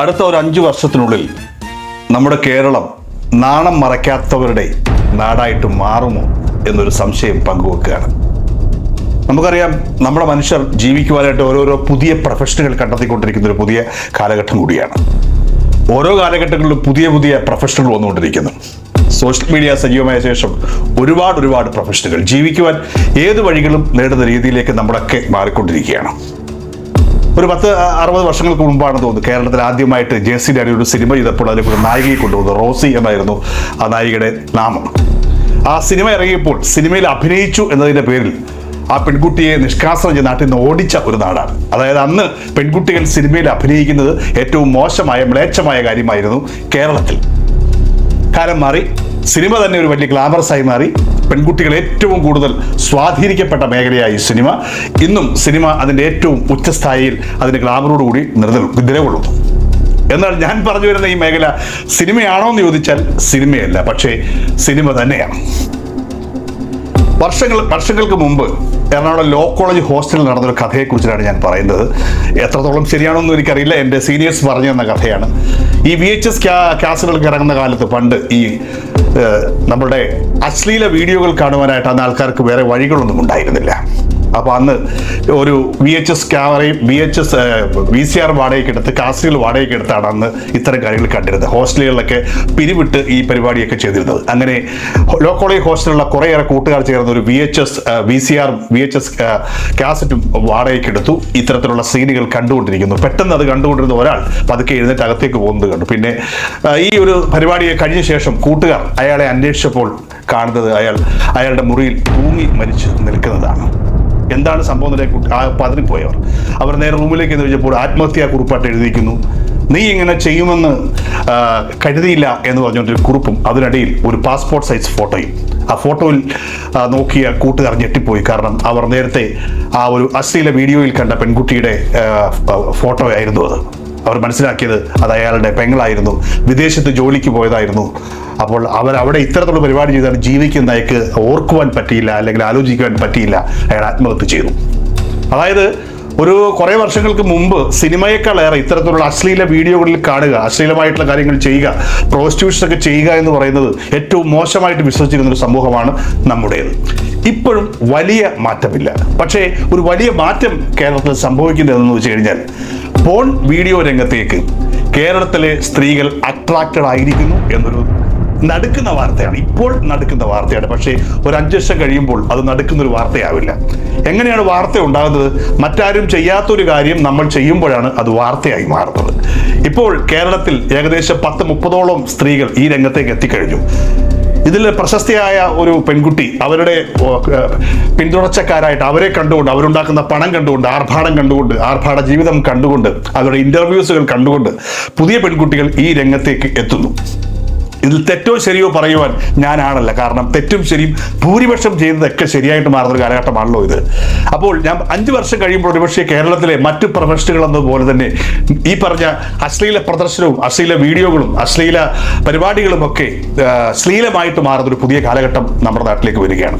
അടുത്ത ഒരു അഞ്ച് വർഷത്തിനുള്ളിൽ നമ്മുടെ കേരളം നാണം മറയ്ക്കാത്തവരുടെ നാടായിട്ട് മാറുമോ എന്നൊരു സംശയം പങ്കുവെക്കുകയാണ്. നമുക്കറിയാം നമ്മുടെ മനുഷ്യർ ജീവിക്കുവാനായിട്ട് ഓരോരോ പുതിയ പ്രൊഫഷനുകൾ കണ്ടെത്തിക്കൊണ്ടിരിക്കുന്ന ഒരു പുതിയ കാലഘട്ടം കൂടിയാണ്. ഓരോ കാലഘട്ടങ്ങളിലും പുതിയ പുതിയ പ്രൊഫഷനുകൾ വന്നുകൊണ്ടിരിക്കുന്നു. സോഷ്യൽ മീഡിയ സജീവമായ ശേഷം ഒരുപാട് ഒരുപാട് പ്രൊഫഷനുകൾ ജീവിക്കുവാൻ ഏത് വഴികളും നേടുന്ന രീതിയിലേക്ക് നമ്മളൊക്കെ മാറിക്കൊണ്ടിരിക്കുകയാണ്. ഒരു പത്ത് അറുപത് വർഷങ്ങൾക്ക് മുമ്പാണ് തോന്നുന്നു കേരളത്തിൽ ആദ്യമായിട്ട് ജെ സി ഡാനി ഒരു സിനിമ ചെയ്തപ്പോൾ അതിൽ ഒരു നായികയെ കൊണ്ടുവന്നു റോസി എന്നായിരുന്നു ആ നായികയുടെ നാമം. ആ സിനിമ ഇറങ്ങിയപ്പോൾ സിനിമയിൽ അഭിനയിച്ചു എന്നതിന്റെ പേരിൽ ആ പെൺകുട്ടിയെ നിഷ്കാസനം ചെയ്ത് നാട്ടിൽ നിന്ന് ഓടിച്ച ഒരു നാടാണ്. അതായത് അന്ന് പെൺകുട്ടികൾ സിനിമയിൽ അഭിനയിക്കുന്നത് ഏറ്റവും മോശമായ മ്ലേച്ഛമായ കാര്യമായിരുന്നു കേരളത്തിൽ. കാലം മാറി സിനിമ തന്നെ ഒരു വലിയ ഗ്ലാമറസ് ആയി മാറി. പെൺകുട്ടികൾ ഏറ്റവും കൂടുതൽ സ്വാധീനിക്കപ്പെട്ട മേഖലയായി സിനിമ. ഇന്നും സിനിമ അതിന്റെ ഏറ്റവും ഉച്ചസ്ഥായിയിൽ അതിന്റെ ഗ്ലാമറോടുകൂടി നിലനിൽ നിലകൊള്ളുന്നു എന്നാൽ ഞാൻ പറഞ്ഞു വരുന്ന ഈ മേഖല സിനിമയാണോ എന്ന് ചോദിച്ചാൽ സിനിമയല്ല പക്ഷേ സിനിമ തന്നെയാണ്. വർഷങ്ങൾ വർഷങ്ങൾക്ക് മുമ്പ് എറണാകുളം ലോ കോളേജ് ഹോസ്റ്റലിൽ നടന്നൊരു കഥയെക്കുറിച്ചാണ് ഞാൻ പറയുന്നത്. എത്രത്തോളം ശരിയാണോ എന്ന് എനിക്കറിയില്ല. എന്റെ സീനിയേഴ്സ് പറഞ്ഞു തന്ന കഥയാണ്. ഈ വി എച്ച് എസ് ക്യാ ക്യാസുകൾക്ക് ഇറങ്ങുന്ന കാലത്ത് പണ്ട് ഈ നമ്മുടെ അശ്ലീല വീഡിയോകൾ കാണുവാനായിട്ട് അന്ന് ആൾക്കാർക്ക് വേറെ വഴികളൊന്നും ഉണ്ടായിരുന്നില്ല. അപ്പോൾ അന്ന് ഒരു വി എച്ച് എസ് ക്യാമറയും V H S V C R വാടകയ്ക്ക് എടുത്ത് കാസറ്റുകൾ വാടകയ്ക്ക് എടുത്താണ് അന്ന് ഇത്തരം കാര്യങ്ങൾ കണ്ടിരുന്നത്. ഹോസ്റ്റലുകളിലൊക്കെ പിരിവിട്ട് ഈ പരിപാടിയൊക്കെ ചെയ്തിരുന്നത്. അങ്ങനെ ലോ കോളേജ് ഹോസ്റ്റലിലുള്ള കുറേയേറെ കൂട്ടുകാർ ചേർന്ന് ഒരു V H S V C R V H S കാസറ്റും വാടകയ്ക്ക് എടുത്തു. ഇത്തരത്തിലുള്ള സീനുകൾ കണ്ടുകൊണ്ടിരിക്കുന്നു. പെട്ടെന്ന് അത് കണ്ടുകൊണ്ടിരുന്ന ഒരാൾ പതുക്കെ എഴുന്നേറ്റ് അകത്തേക്ക് പോകുന്നത് കണ്ടു. പിന്നെ ഈ ഒരു പരിപാടിയെ കഴിഞ്ഞ ശേഷം കൂട്ടുകാർ അയാളെ അന്വേഷിച്ചപ്പോൾ കാണുന്നത് അയാൾ അയാളുടെ മുറിയിൽ തൂങ്ങി മരിച്ചു നിൽക്കുന്നതാണ്. എന്താണ് സംഭവം എന്നതിനെ പതറിപ്പോയവർ അവർ നേരെ റൂമിലേക്ക് എന്ന് ചോദിച്ചപ്പോൾ ആത്മഹത്യാ കുറിപ്പായിട്ട് എഴുതിയിരിക്കുന്നു. നീ ഇങ്ങനെ ചെയ്യുമെന്ന് കരുതിയില്ല എന്ന് പറഞ്ഞുകൊണ്ടൊരു കുറിപ്പും അതിനിടയിൽ ഒരു പാസ്പോർട്ട് സൈസ് ഫോട്ടോയും ആ ഫോട്ടോയിൽ നോക്കിയ കൂട്ടുകാർ ഞെട്ടിപ്പോയി. കാരണം അവർ നേരത്തെ ആ ഒരു അശ്ലീല വീഡിയോയിൽ കണ്ട പെൺകുട്ടിയുടെ ഫോട്ടോ ആയിരുന്നു അത്. അവർ മനസ്സിലാക്കിയത് അത് അയാളുടെ പെങ്ങളായിരുന്നു. വിദേശത്ത് ജോലിക്ക് പോയതായിരുന്നു. അപ്പോൾ അവർ അവിടെ ഇത്തരത്തിലുള്ള പരിപാടി ചെയ്താൽ ജീവിക്കുന്ന അയാൾക്ക് ഓർക്കുവാൻ പറ്റിയില്ല അല്ലെങ്കിൽ ആലോചിക്കുവാൻ പറ്റിയില്ല. അയാൾ ആത്മഹത്യ ചെയ്തു. അതായത് ഒരു കുറേ വർഷങ്ങൾക്ക് മുമ്പ് സിനിമയേക്കാളേറെ ഇത്തരത്തിലുള്ള അശ്ലീല വീഡിയോകളിൽ കാണുക അശ്ലീലമായിട്ടുള്ള കാര്യങ്ങൾ ചെയ്യുക പ്രോസ്റ്റിറ്റ്യൂഷൻ ഒക്കെ ചെയ്യുക എന്ന് പറയുന്നത് ഏറ്റവും മോശമായിട്ട് വിശ്വസിച്ചിരുന്ന ഒരു സമൂഹമാണ് നമ്മുടേത്. ഇപ്പോഴും വലിയ മാറ്റമില്ല. പക്ഷേ ഒരു വലിയ മാറ്റം കേരളത്തിൽ സംഭവിക്കുന്നതെന്ന് വെച്ച് കഴിഞ്ഞാൽ പോൺ വീഡിയോ രംഗത്തേക്ക് കേരളത്തിലെ സ്ത്രീകൾ അട്രാക്റ്റഡ് ആയിരിക്കുന്നു എന്നൊരു നടുക്കുന്ന വാർത്തയാണ്. ഇപ്പോൾ നടക്കുന്ന വാർത്തയാണ്. പക്ഷേ ഒരു അഞ്ച് വർഷം കഴിയുമ്പോൾ അത് നടുക്കുന്ന ഒരു വാർത്തയാവില്ല. എങ്ങനെയാണ് വാർത്ത ഉണ്ടാകുന്നത്? മറ്റാരും ചെയ്യാത്തൊരു കാര്യം നമ്മൾ ചെയ്യുമ്പോഴാണ് അത് വാർത്തയായി മാറുന്നത്. ഇപ്പോൾ കേരളത്തിൽ ഏകദേശം പത്ത് മുപ്പതോളം സ്ത്രീകൾ ഈ രംഗത്തേക്ക് എത്തിക്കഴിഞ്ഞു. ഇതിൽ പ്രശസ്തയായ ഒരു പെൺകുട്ടി അവരുടെ പിന്തുണച്ചക്കാരായിട്ട് അവരെ കണ്ടുകൊണ്ട് അവരുണ്ടാക്കുന്ന പണം കണ്ടുകൊണ്ട് ആർഭാടം കണ്ടുകൊണ്ട് ആർഭാട ജീവിതം കണ്ടുകൊണ്ട് അവരുടെ ഇന്റർവ്യൂസുകൾ കണ്ടുകൊണ്ട് പുതിയ പെൺകുട്ടികൾ ഈ രംഗത്തേക്ക് എത്തുന്നു. ഇതിൽ തെറ്റോ ശരിയോ പറയുവാൻ ഞാനാണല്ല. കാരണം തെറ്റും ശരിയും ഭൂരിപക്ഷം ചെയ്യുന്നതൊക്കെ ശരിയായിട്ട് മാറുന്ന ഒരു കാലഘട്ടമാണല്ലോ ഇത്. അപ്പോൾ ഞാൻ അഞ്ച് വർഷം കഴിയുമ്പോൾ ഒരുപക്ഷെ കേരളത്തിലെ മറ്റു പ്രൊഫഷനുകൾ എന്നതുപോലെ തന്നെ ഈ പറഞ്ഞ അശ്ലീല പ്രദർശനവും അശ്ലീല വീഡിയോകളും അശ്ലീല പരിപാടികളും ഒക്കെ ശ്ലീലമായിട്ട് മാറുന്ന ഒരു പുതിയ കാലഘട്ടം നമ്മുടെ നാട്ടിലേക്ക് വരികയാണ്.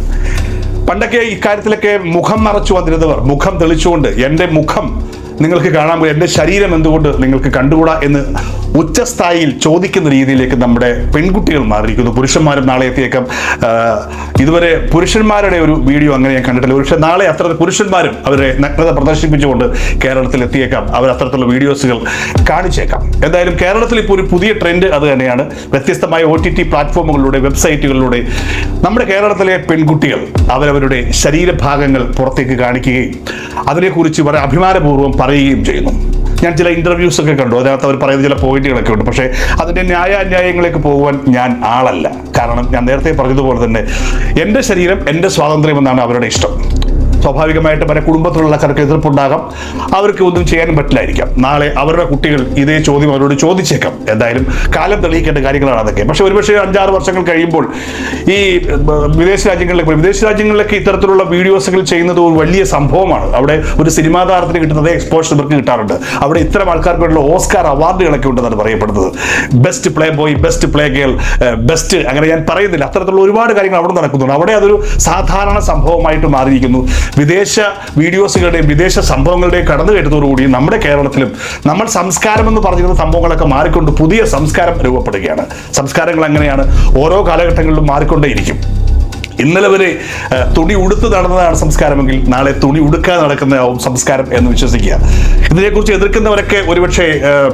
പണ്ടൊക്കെ ഇക്കാര്യത്തിലൊക്കെ മുഖം മറച്ചു വന്നിരുന്നവർ മുഖം തെളിച്ചുകൊണ്ട് എന്റെ മുഖം നിങ്ങൾക്ക് കാണാൻ പോയി എന്റെ ശരീരം എന്തുകൊണ്ട് നിങ്ങൾക്ക് കണ്ടുകൂടാ എന്ന് ഉച്ചസ്ഥായിയിൽ ചോദിക്കുന്ന രീതിയിലേക്ക് നമ്മുടെ പെൺകുട്ടികൾ മാറിയിരിക്കുന്നു. പുരുഷന്മാരും നാളെ എത്തിയേക്കാം. ഇതുവരെ പുരുഷന്മാരുടെ ഒരു വീഡിയോ അങ്ങനെ ഞാൻ കണ്ടിട്ടില്ല. പക്ഷേ നാളെ അത്ര പുരുഷന്മാരും അവരെ നഗ്നത പ്രദർശിപ്പിച്ചുകൊണ്ട് കേരളത്തിൽ എത്തിയേക്കാം. അവർ അത്തരത്തിലുള്ള വീഡിയോസുകൾ കാണിച്ചേക്കാം. എന്തായാലും കേരളത്തിൽ ഇപ്പോൾ ഒരു പുതിയ ട്രെൻഡ് അത് തന്നെയാണ്. വ്യത്യസ്തമായ ഒ ടി ടി പ്ലാറ്റ്ഫോമുകളിലൂടെ വെബ്സൈറ്റുകളിലൂടെ നമ്മുടെ കേരളത്തിലെ പെൺകുട്ടികൾ അവരവരുടെ ശരീരഭാഗങ്ങൾ പുറത്തേക്ക് കാണിക്കുകയും അതിനെക്കുറിച്ച് വളരെ അഭിമാനപൂർവം പറയുകയും ചെയ്യുന്നു. ഞാൻ ചില ഇന്റർവ്യൂസ് ഒക്കെ കണ്ടു. അതിനകത്ത് അവർ പറയുന്ന ചില പോയിന്റുകളൊക്കെ ഉണ്ട്. പക്ഷേ അതിന്റെ ന്യായാന്യായങ്ങളിലേക്ക് പോകുവാൻ ഞാൻ ആളല്ല. കാരണം ഞാൻ നേരത്തെ പറഞ്ഞതുപോലെ തന്നെ എന്റെ ശരീരം എന്റെ സ്വാതന്ത്ര്യം എന്നാണ് അവരുടെ ഇഷ്ടം. സ്വാഭാവികമായിട്ട് പല കുടുംബത്തിലുള്ളവർക്ക് എതിർപ്പുണ്ടാകാം. അവർക്ക് ഒന്നും ചെയ്യാനും പറ്റില്ലായിരിക്കാം. നാളെ അവരുടെ കുട്ടികൾ ഇതേ ചോദ്യം അവരോട് ചോദിച്ചേക്കാം. എന്തായാലും കാലം തെളിയിക്കേണ്ട കാര്യങ്ങളാണ് അതൊക്കെ. പക്ഷെ ഒരുപക്ഷെ അഞ്ചാറ് വർഷങ്ങൾ കഴിയുമ്പോൾ ഈ വിദേശ രാജ്യങ്ങളിലേക്ക് വിദേശ രാജ്യങ്ങളിലൊക്കെ ഇത്തരത്തിലുള്ള വീഡിയോസുകൾ ചെയ്യുന്നത് ഒരു വലിയ സംഭവമാണ്. അവിടെ ഒരു സിനിമാ താരത്തിന് കിട്ടുന്നത് എക്സ്പോഷർ ഇവർക്ക് കിട്ടാറുണ്ട്. അവിടെ ഇത്തരം ആൾക്കാർക്കുള്ള ഓസ്കാർ അവാർഡുകളൊക്കെ ഉണ്ടെന്നാണ് പറയപ്പെടുന്നത്. Best play boy best play girl best അങ്ങനെ ഞാൻ പറയുന്നില്ല. അത്തരത്തിലുള്ള ഒരുപാട് കാര്യങ്ങൾ അവിടെ നടക്കുന്നുണ്ട്. അവിടെ അതൊരു സാധാരണ സംഭവമായിട്ട് മാറിയിരിക്കുന്നു. വിദേശ വീഡിയോസുകളുടെയും വിദേശ സംഭവങ്ങളുടെയും കടന്നു കയറ്റത്തോടുകൂടി നമ്മുടെ കേരളത്തിലും നമ്മൾ സംസ്കാരം എന്ന് പറഞ്ഞിരുന്ന സംഭവങ്ങളൊക്കെ മാറിക്കൊണ്ട് പുതിയ സംസ്കാരം രൂപപ്പെടുകയാണ്. സംസ്കാരങ്ങൾ അങ്ങനെയാണ്. ഓരോ കാലഘട്ടങ്ങളിലും മാറിക്കൊണ്ടേയിരിക്കും. ഇന്നലെ വരെ തുണി ഉടുത്ത് നടന്നതാണ് സംസ്കാരമെങ്കിൽ നാളെ തുണി ഉടുക്കാതെ നടക്കുന്നതാവും സംസ്കാരം എന്ന് വിശ്വസിക്കുക. ഇതിനെക്കുറിച്ച് എതിർക്കുന്നവരൊക്കെ ഒരുപക്ഷെ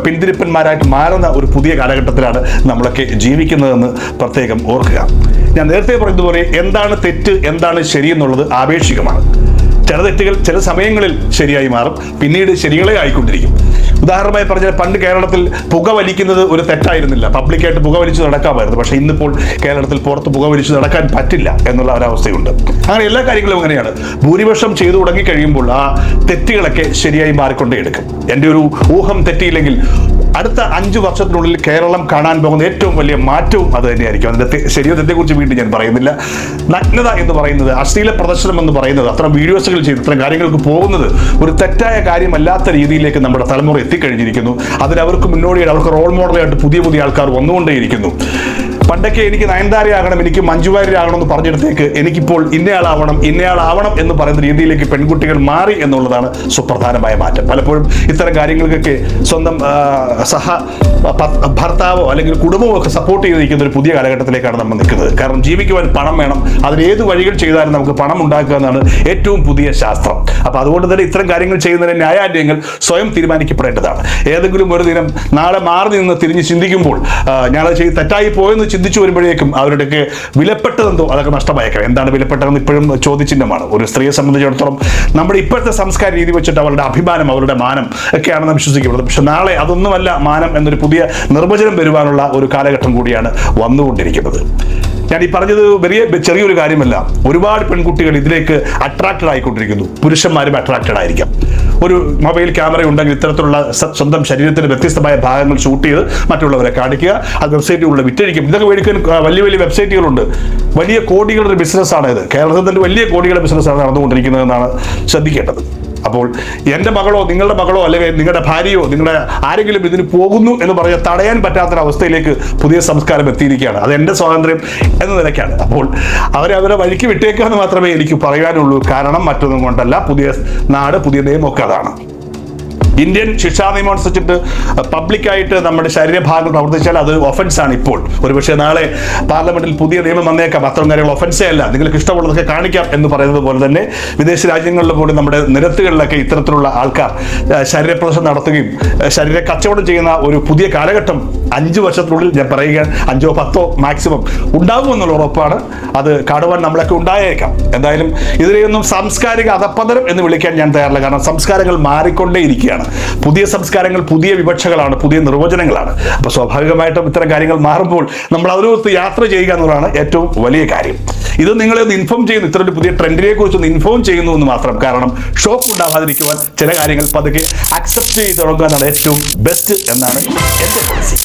പിന്തിരിപ്പന്മാരായിട്ട് മാറുന്ന ഒരു പുതിയ കാലഘട്ടത്തിലാണ് നമ്മളൊക്കെ ജീവിക്കുന്നതെന്ന് പ്രത്യേകം ഓർക്കുക. ഞാൻ നേരത്തെ പറഞ്ഞതുപോലെ എന്താണ് തെറ്റ് എന്താണ് ശരി എന്നുള്ളത് ആപേക്ഷികമാണ്. ചില തെറ്റുകൾ ചില സമയങ്ങളിൽ ശരിയായി മാറും. പിന്നീട് ശരികളെ ആയിക്കൊണ്ടിരിക്കും. ഉദാഹരണമായി പറഞ്ഞാൽ പണ്ട് കേരളത്തിൽ പുക വലിക്കുന്നത് ഒരു തെറ്റായിരുന്നില്ല. പബ്ലിക്കായിട്ട് പുക വലിച്ചു നടക്കാമായിരുന്നു. പക്ഷേ ഇന്നിപ്പോൾ കേരളത്തിൽ പുറത്ത് പുക വലിച്ചു നടക്കാൻ പറ്റില്ല എന്നുള്ള ഒരവസ്ഥയുണ്ട്. അങ്ങനെ എല്ലാ കാര്യങ്ങളും അങ്ങനെയാണ്. ഭൂരിപക്ഷം ചെയ്തു തുടങ്ങി കഴിയുമ്പോൾ ആ തെറ്റുകളൊക്കെ ശരിയായി മാറിക്കൊണ്ടേ എടുക്കും. എന്റെ ഒരു ഊഹം തെറ്റിയില്ലെങ്കിൽ അടുത്ത അഞ്ച് വർഷത്തിനുള്ളിൽ കേരളം കാണാൻ പോകുന്ന ഏറ്റവും വലിയ മാറ്റവും അത് തന്നെയായിരിക്കും. അതിന്റെ ശരിയോ തെറ്റെക്കുറിച്ച് വീണ്ടും ഞാൻ പറയുന്നില്ല. നഗ്നത എന്ന് പറയുന്നത് അശ്ലീല പ്രദർശനം എന്ന് പറയുന്നത് അത്ര വീഡിയോസുകൾ ചെയ്ത് ഇത്തരം കാര്യങ്ങൾക്ക് പോകുന്നത് ഒരു തെറ്റായ കാര്യമല്ലാത്ത രീതിയിലേക്ക് നമ്മുടെ തലമുറ എത്തിക്കഴിഞ്ഞിരിക്കുന്നു. അതിൽ അവർക്ക് മുന്നോടിയായിട്ട് അവർക്ക് റോൾ മോഡലായിട്ട് പുതിയ പുതിയ ആൾക്കാർ വന്നുകൊണ്ടേയിരിക്കുന്നു. പണ്ടൊക്കെ എനിക്ക് നയൻതാരയാകണം എനിക്ക് മഞ്ജുവാര്യരാകണം എന്ന് പറഞ്ഞിടത്തേക്ക് എനിക്കിപ്പോൾ ഇന്നയാളാവണം ഇന്നയാളാവണം എന്ന് പറയുന്ന രീതിയിലേക്ക് പെൺകുട്ടികൾ മാറി എന്നുള്ളതാണ് സുപ്രധാനമായ മാറ്റം. പലപ്പോഴും ഇത്തരം കാര്യങ്ങൾക്കൊക്കെ സ്വന്തം സഹ ഭർത്താവോ അല്ലെങ്കിൽ കുടുംബമോ ഒക്കെ സപ്പോർട്ട് ചെയ്ത് നിൽക്കുന്ന ഒരു പുതിയ കാലഘട്ടത്തിലേക്കാണ് നമ്മൾ നിൽക്കുന്നത്. കാരണം ജീവിക്കുവാൻ പണം വേണം അതിന് ഏത് വഴികൾ ചെയ്താലും നമുക്ക് പണം ഉണ്ടാക്കുക എന്നാണ് ഏറ്റവും പുതിയ ശാസ്ത്രം. അപ്പോൾ അതുകൊണ്ട് തന്നെ ഇത്തരം കാര്യങ്ങൾ ചെയ്യുന്നതിന് ന്യായാന്യങ്ങൾ സ്വയം തീരുമാനിക്കപ്പെടേണ്ടതാണ്. ഏതെങ്കിലും ഒരു ദിനം നാളെ മാറി നിന്ന് തിരിഞ്ഞ് ചിന്തിക്കുമ്പോൾ ഞാനത് ചെയ്ത് തെറ്റായി പോയെന്ന് ചിന്തിച്ചു വരുമ്പോഴേക്കും അവരുടെയൊക്കെ വിലപ്പെട്ടതെന്തോ അതൊക്കെ നഷ്ടമായേക്കാം. എന്താണ് വിലപ്പെട്ടതെന്ന് ഇപ്പോഴും ചോദ്യചിഹ്നമാണ്. ഒരു സ്ത്രീയെ സംബന്ധിച്ചിടത്തോളം നമ്മുടെ ഇപ്പോഴത്തെ സംസ്കാര രീതി വെച്ചിട്ട് അവരുടെ അഭിമാനം അവരുടെ മാനം ഒക്കെയാണ് നാം വിശ്വസിക്കുന്നത് പക്ഷെ നാളെ അതൊന്നുമല്ല മാനം എന്നൊരു പുതിയ നിർവചനം വരുവാനുള്ള ഒരു കാലഘട്ടം കൂടിയാണ് വന്നുകൊണ്ടിരിക്കുന്നത്. ഞാൻ ഈ പറഞ്ഞത് വലിയ ചെറിയൊരു കാര്യമല്ല. ഒരുപാട് പെൺകുട്ടികൾ ഇതിലേക്ക് അട്രാക്റ്റഡ് ആയിക്കൊണ്ടിരിക്കുന്നു. പുരുഷന്മാരും അട്രാക്റ്റഡ് ആയിരിക്കാം. ഒരു മൊബൈൽ ക്യാമറ ഉണ്ടെങ്കിൽ ഇത്തരത്തിലുള്ള സ്വന്തം ശരീരത്തിന്റെ വ്യത്യസ്തമായ ഭാഗങ്ങൾ ഷൂട്ട് ചെയ്ത് മറ്റുള്ളവരെ കാണിക്കുക. അത് വെബ്സൈറ്റുകളിൽ വിറ്റഴിക്കും. ഇതൊക്കെ മേടിക്കാൻ വലിയ വലിയ വെബ്സൈറ്റുകളുണ്ട് വലിയ കോടികളുടെ ബിസിനസ്സാണ് ഇത് കേരളത്തിൽ തന്നെ വലിയ കോടികളുടെ ബിസിനസ്സാണ് നടന്നുകൊണ്ടിരിക്കുന്നതെന്നാണ് ശ്രദ്ധിക്കേണ്ടത്. അപ്പോൾ എന്റെ മകളോ നിങ്ങളുടെ മകളോ അല്ലെങ്കിൽ നിങ്ങളുടെ ഭാര്യയോ നിങ്ങളുടെ ആരെങ്കിലും ഇതിന് പോകുന്നു എന്ന് പറഞ്ഞാൽ തടയാൻ പറ്റാത്തൊരവസ്ഥയിലേക്ക് പുതിയ സംസ്കാരം എത്തിയിരിക്കുകയാണ്. അത് എന്റെ സ്വാതന്ത്ര്യം എന്ന നിലയ്ക്കാണ്. അപ്പോൾ അവരെ അവരെ വഴിക്ക് വിട്ടേക്കുക എന്ന് മാത്രമേ എനിക്ക് പറയാനുള്ളൂ. കാരണം മറ്റൊന്നും കൊണ്ടല്ല. പുതിയ നാട് പുതിയ നിയമമൊക്കെ അതാണ്. ഇന്ത്യൻ ശിക്ഷാ നിയമം അനുസരിച്ചിട്ട് പബ്ലിക്കായിട്ട് നമ്മുടെ ശരീരഭാഗം പ്രവർത്തിച്ചാൽ അത് ഒഫൻസ് ആണ് ഇപ്പോൾ. ഒരുപക്ഷെ നാളെ പാർലമെന്റിൽ പുതിയ നിയമം വന്നേക്കാം. അത്തരം കാര്യങ്ങൾ ഒഫൻസേ അല്ല. നിങ്ങൾക്ക് ഇഷ്ടമുള്ളതൊക്കെ കാണിക്കാം എന്ന് പറയുന്നത് പോലെ തന്നെ വിദേശ രാജ്യങ്ങളിൽ പോലും നമ്മുടെ നിരത്തുകളിലൊക്കെ ഇത്തരത്തിലുള്ള ആൾക്കാർ ശരീരപ്രദർശനം നടത്തുകയും ശരീര കച്ചവടം ചെയ്യുന്ന ഒരു പുതിയ കാലഘട്ടം അഞ്ച് വർഷത്തിനുള്ളിൽ ഞാൻ പറയുക അഞ്ചോ പത്തോ മാക്സിമം ഉണ്ടാകുമെന്നുള്ള ഉറപ്പാണ്. അത് കാണുവാൻ നമ്മളൊക്കെ ഉണ്ടായേക്കാം. എന്തായാലും ഇതിനെയൊന്നും സാംസ്കാരിക അധപ്പതനം എന്ന് വിളിക്കാൻ ഞാൻ തയ്യാറില്ല. കാരണം സംസ്കാരങ്ങൾ മാറിക്കൊണ്ടേയിരിക്കുകയാണ്. പുതിയ സംസ്കാരങ്ങൾ പുതിയ വിവക്ഷകളാണ് പുതിയ നിർവചനങ്ങളാണ്. അപ്പോൾ സ്വാഭാവികമായിട്ടും ഇത്തരം കാര്യങ്ങൾ മാറുമ്പോൾ നമ്മൾ അതിനകത്ത് യാത്ര ചെയ്യുക എന്നുള്ളതാണ് ഏറ്റവും വലിയ കാര്യം. ഇത് നിങ്ങളെ ഒന്ന് ഇൻഫോം ചെയ്യുന്നു. ഇത്തരം ഒരു പുതിയ ട്രെൻഡിനെ കുറിച്ച് ഒന്ന് ഇൻഫോം ചെയ്യുന്നു എന്ന് മാത്രം. കാരണം ഷോക്ക് ഉണ്ടാവാതിരിക്കുവാൻ ചില കാര്യങ്ങൾ പതുക്കെ അക്സെപ്റ്റ് ചെയ്ത് തുടങ്ങുക എന്നാണ് ഏറ്റവും ബെസ്റ്റ് എന്നാണ് എന്റെ പോളിസി